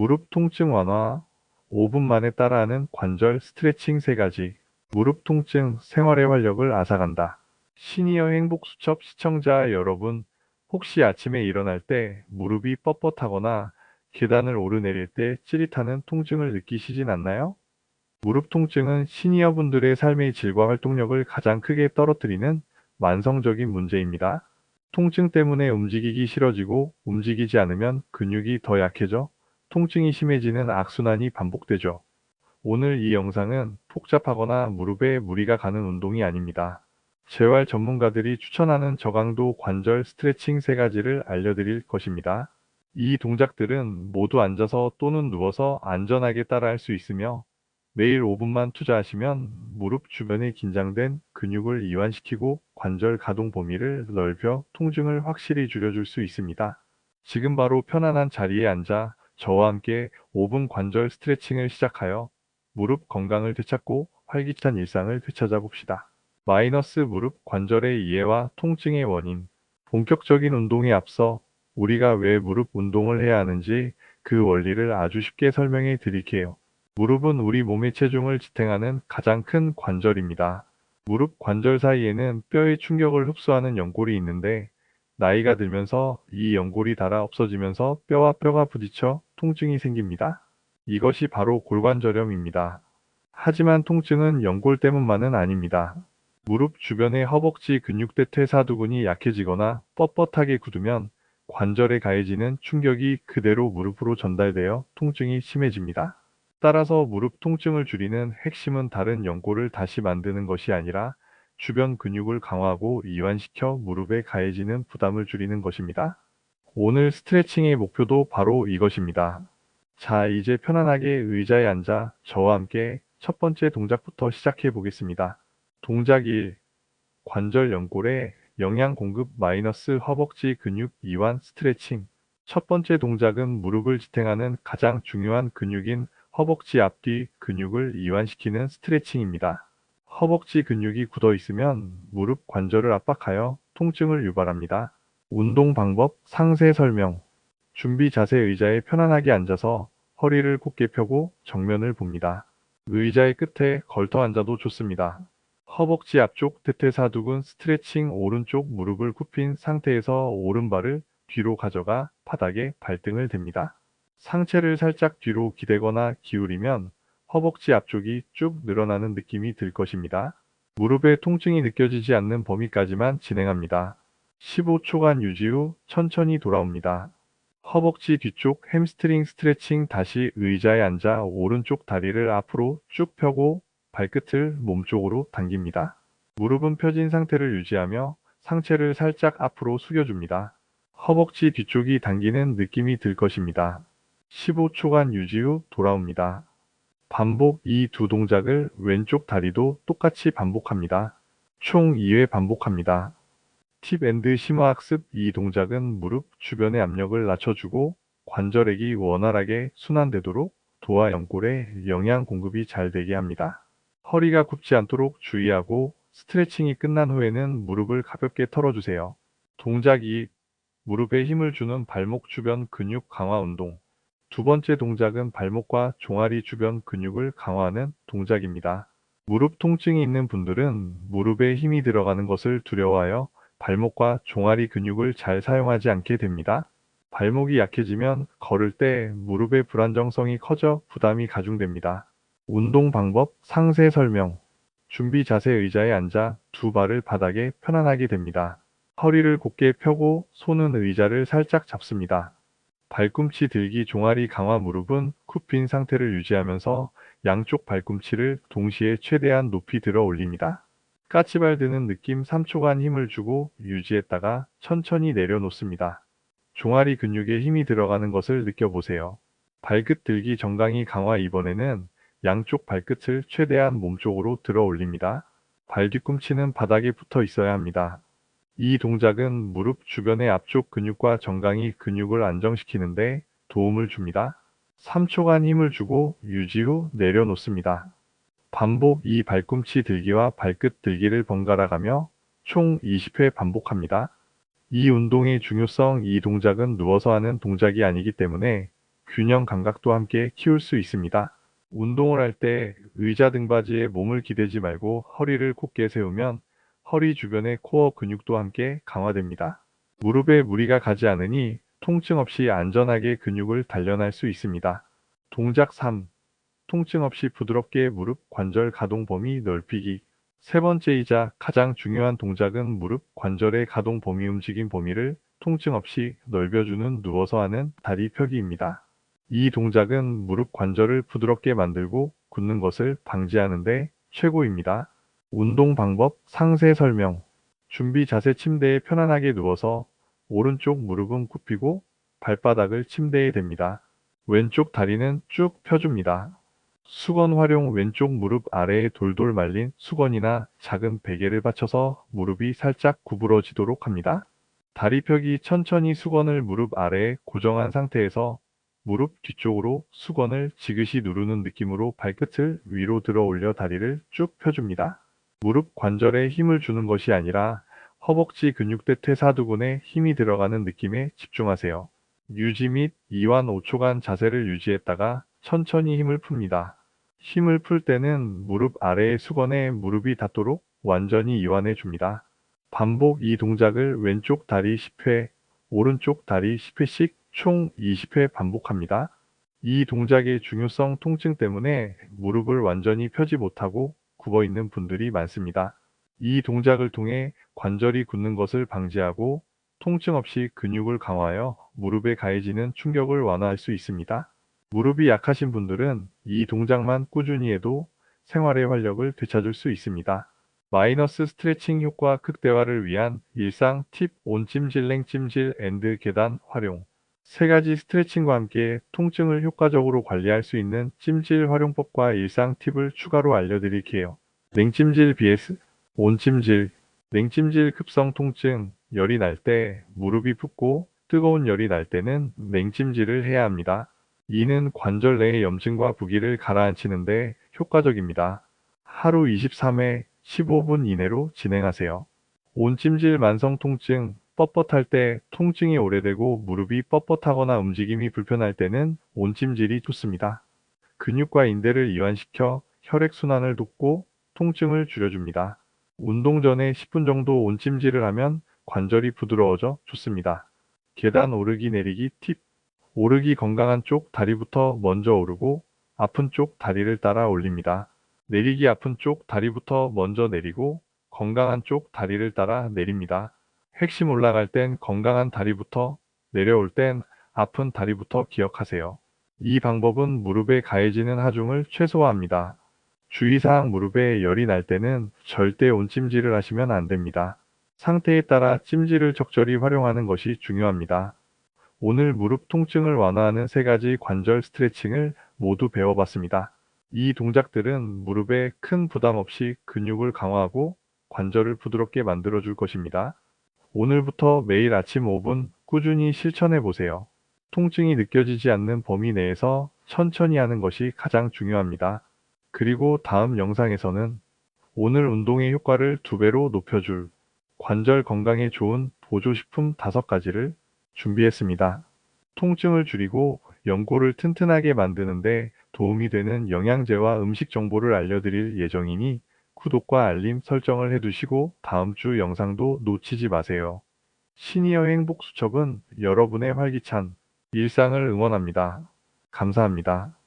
무릎 통증 완화, 5분 만에 따라하는 관절 스트레칭 3가지, 무릎 통증, 생활의 활력을 앗아간다. 시니어 행복 수첩 시청자 여러분, 혹시 아침에 일어날 때 무릎이 뻣뻣하거나 계단을 오르내릴 때 찌릿하는 통증을 느끼시진 않나요? 무릎 통증은 시니어분들의 삶의 질과 활동력을 가장 크게 떨어뜨리는 만성적인 문제입니다. 통증 때문에 움직이기 싫어지고 움직이지 않으면 근육이 더 약해져 통증이 심해지는 악순환이 반복되죠. 오늘 이 영상은 복잡하거나 무릎에 무리가 가는 운동이 아닙니다. 재활 전문가들이 추천하는 저강도 관절 스트레칭 3가지를 알려드릴 것입니다. 이 동작들은 모두 앉아서 또는 누워서 안전하게 따라할 수 있으며 매일 5분만 투자하시면 무릎 주변에 긴장된 근육을 이완시키고 관절 가동 범위를 넓혀 통증을 확실히 줄여줄 수 있습니다. 지금 바로 편안한 자리에 앉아 저와 함께 5분 관절 스트레칭을 시작하여 무릎 건강을 되찾고 활기찬 일상을 되찾아 봅시다. 마이너스 무릎 관절의 이해와 통증의 원인 본격적인 운동에 앞서 우리가 왜 무릎 운동을 해야 하는지 그 원리를 아주 쉽게 설명해 드릴게요. 무릎은 우리 몸의 체중을 지탱하는 가장 큰 관절입니다. 무릎 관절 사이에는 뼈의 충격을 흡수하는 연골이 있는데 나이가 들면서 이 연골이 닳아 없어지면서 뼈와 뼈가 부딪혀 통증이 생깁니다. 이것이 바로 골관절염입니다. 하지만 통증은 연골 때문만은 아닙니다. 무릎 주변의 허벅지 근육대 퇴사두근이 약해지거나 뻣뻣하게 굳으면 관절에 가해지는 충격이 그대로 무릎으로 전달되어 통증이 심해집니다. 따라서 무릎 통증을 줄이는 핵심은 다른 연골을 다시 만드는 것이 아니라 주변 근육을 강화하고 이완시켜 무릎에 가해지는 부담을 줄이는 것입니다. 오늘 스트레칭의 목표도 바로 이것입니다. 자, 이제 편안하게 의자에 앉아 저와 함께 첫 번째 동작부터 시작해 보겠습니다. 동작 1. 관절 연골에 영양 공급 마이너스 허벅지 근육 이완 스트레칭. 첫 번째 동작은 무릎을 지탱하는 가장 중요한 근육인 허벅지 앞뒤 근육을 이완시키는 스트레칭입니다. 허벅지 근육이 굳어 있으면 무릎 관절을 압박하여 통증을 유발합니다. 운동 방법 상세 설명 준비 자세 의자에 편안하게 앉아서 허리를 곧게 펴고 정면을 봅니다. 의자의 끝에 걸터 앉아도 좋습니다. 허벅지 앞쪽 대퇴사두근 스트레칭 오른쪽 무릎을 굽힌 상태에서 오른발을 뒤로 가져가 바닥에 발등을 댑니다. 상체를 살짝 뒤로 기대거나 기울이면 허벅지 앞쪽이 쭉 늘어나는 느낌이 들 것입니다. 무릎에 통증이 느껴지지 않는 범위까지만 진행합니다. 15초간 유지 후 천천히 돌아옵니다. 허벅지 뒤쪽 햄스트링 스트레칭 다시 의자에 앉아 오른쪽 다리를 앞으로 쭉 펴고 발끝을 몸쪽으로 당깁니다. 무릎은 펴진 상태를 유지하며 상체를 살짝 앞으로 숙여줍니다. 허벅지 뒤쪽이 당기는 느낌이 들 것입니다. 15초간 유지 후 돌아옵니다. 반복 이 두 동작을 왼쪽 다리도 똑같이 반복합니다. 총 2회 반복합니다. 팁 앤드 심화 학습 이 동작은 무릎 주변의 압력을 낮춰주고 관절액이 원활하게 순환되도록 도와 연골에 영양 공급이 잘 되게 합니다. 허리가 굽지 않도록 주의하고 스트레칭이 끝난 후에는 무릎을 가볍게 털어주세요. 동작 2. 무릎에 힘을 주는 발목 주변 근육 강화 운동. 두 번째 동작은 발목과 종아리 주변 근육을 강화하는 동작입니다. 무릎 통증이 있는 분들은 무릎에 힘이 들어가는 것을 두려워하여 발목과 종아리 근육을 잘 사용하지 않게 됩니다. 발목이 약해지면 걸을 때 무릎의 불안정성이 커져 부담이 가중됩니다. 운동 방법 상세 설명 준비 자세 의자에 앉아 두 발을 바닥에 편안하게 댑니다. 허리를 곧게 펴고 손은 의자를 살짝 잡습니다. 발꿈치 들기 종아리 강화 무릎은 굽힌 상태를 유지하면서 양쪽 발꿈치를 동시에 최대한 높이 들어 올립니다. 까치발 드는 느낌 3초간 힘을 주고 유지했다가 천천히 내려놓습니다. 종아리 근육에 힘이 들어가는 것을 느껴보세요. 발끝 들기 정강이 강화 이번에는 양쪽 발끝을 최대한 몸쪽으로 들어 올립니다. 발 뒤꿈치는 바닥에 붙어 있어야 합니다. 이 동작은 무릎 주변의 앞쪽 근육과 정강이 근육을 안정시키는데 도움을 줍니다. 3초간 힘을 주고 유지 후 내려놓습니다. 반복 이 발꿈치 들기와 발끝 들기를 번갈아 가며 총 20회 반복합니다. 이 운동의 중요성 이 동작은 누워서 하는 동작이 아니기 때문에 균형 감각도 함께 키울 수 있습니다. 운동을 할 때 의자 등받이에 몸을 기대지 말고 허리를 곧게 세우면 허리 주변의 코어 근육도 함께 강화됩니다. 무릎에 무리가 가지 않으니 통증 없이 안전하게 근육을 단련할 수 있습니다. 동작 3. 통증 없이 부드럽게 무릎 관절 가동 범위 넓히기. 세 번째이자 가장 중요한 동작은 무릎 관절의 가동 범위 움직임 범위를 통증 없이 넓혀주는 누워서 하는 다리 펴기입니다. 이 동작은 무릎 관절을 부드럽게 만들고 굳는 것을 방지하는데 최고입니다. 운동 방법 상세 설명. 준비 자세 침대에 편안하게 누워서 오른쪽 무릎은 굽히고 발바닥을 침대에 댑니다. 왼쪽 다리는 쭉 펴줍니다. 수건 활용 왼쪽 무릎 아래에 돌돌 말린 수건이나 작은 베개를 받쳐서 무릎이 살짝 구부러지도록 합니다. 다리 펴기 천천히 수건을 무릎 아래에 고정한 상태에서 무릎 뒤쪽으로 수건을 지그시 누르는 느낌으로 발끝을 위로 들어 올려 다리를 쭉 펴줍니다. 무릎 관절에 힘을 주는 것이 아니라 허벅지 근육대 퇴사두근에 힘이 들어가는 느낌에 집중하세요. 유지 및 2완 5초간 자세를 유지했다가 천천히 힘을 풉니다. 힘을 풀 때는 무릎 아래의 수건에 무릎이 닿도록 완전히 이완해 줍니다. 반복 이 동작을 왼쪽 다리 10회, 오른쪽 다리 10회씩 총 20회 반복합니다. 이 동작의 중요성 통증 때문에 무릎을 완전히 펴지 못하고 굽어 있는 분들이 많습니다. 이 동작을 통해 관절이 굳는 것을 방지하고 통증 없이 근육을 강화하여 무릎에 가해지는 충격을 완화할 수 있습니다. 무릎이 약하신 분들은 이 동작만 꾸준히 해도 생활의 활력을 되찾을 수 있습니다. 마이너스 스트레칭 효과 극대화를 위한 일상 팁 온찜질 냉찜질 앤드 계단 활용 세 가지 스트레칭과 함께 통증을 효과적으로 관리할 수 있는 찜질 활용법과 일상 팁을 추가로 알려드릴게요. 냉찜질 vs 온찜질 냉찜질 급성 통증 열이 날 때 무릎이 붓고 뜨거운 열이 날 때는 냉찜질을 해야 합니다. 이는 관절 내의 염증과 부기를 가라앉히는데 효과적입니다. 하루 23회 15분 이내로 진행하세요. 온찜질 만성 통증 뻣뻣할 때 통증이 오래되고 무릎이 뻣뻣하거나 움직임이 불편할 때는 온찜질이 좋습니다. 근육과 인대를 이완시켜 혈액순환을 돕고 통증을 줄여줍니다. 운동 전에 10분 정도 온찜질을 하면 관절이 부드러워져 좋습니다. 계단 오르기 내리기 팁 오르기 건강한 쪽 다리부터 먼저 오르고 아픈 쪽 다리를 따라 올립니다. 내리기 아픈 쪽 다리부터 먼저 내리고 건강한 쪽 다리를 따라 내립니다. 핵심 올라갈 땐 건강한 다리부터 내려올 땐 아픈 다리부터 기억하세요. 이 방법은 무릎에 가해지는 하중을 최소화합니다. 주의사항 무릎에 열이 날 때는 절대 온찜질을 하시면 안 됩니다. 상태에 따라 찜질을 적절히 활용하는 것이 중요합니다. 오늘 무릎 통증을 완화하는 세 가지 관절 스트레칭을 모두 배워봤습니다. 이 동작들은 무릎에 큰 부담 없이 근육을 강화하고 관절을 부드럽게 만들어줄 것입니다. 오늘부터 매일 아침 5분 꾸준히 실천해 보세요. 통증이 느껴지지 않는 범위 내에서 천천히 하는 것이 가장 중요합니다. 그리고 다음 영상에서는 오늘 운동의 효과를 두 배로 높여줄 관절 건강에 좋은 보조식품 5가지를 준비했습니다. 통증을 줄이고 연골을 튼튼하게 만드는데 도움이 되는 영양제와 음식 정보를 알려드릴 예정이니 구독과 알림 설정을 해두시고 다음 주 영상도 놓치지 마세요. 시니어 행복 수첩은 여러분의 활기찬 일상을 응원합니다. 감사합니다.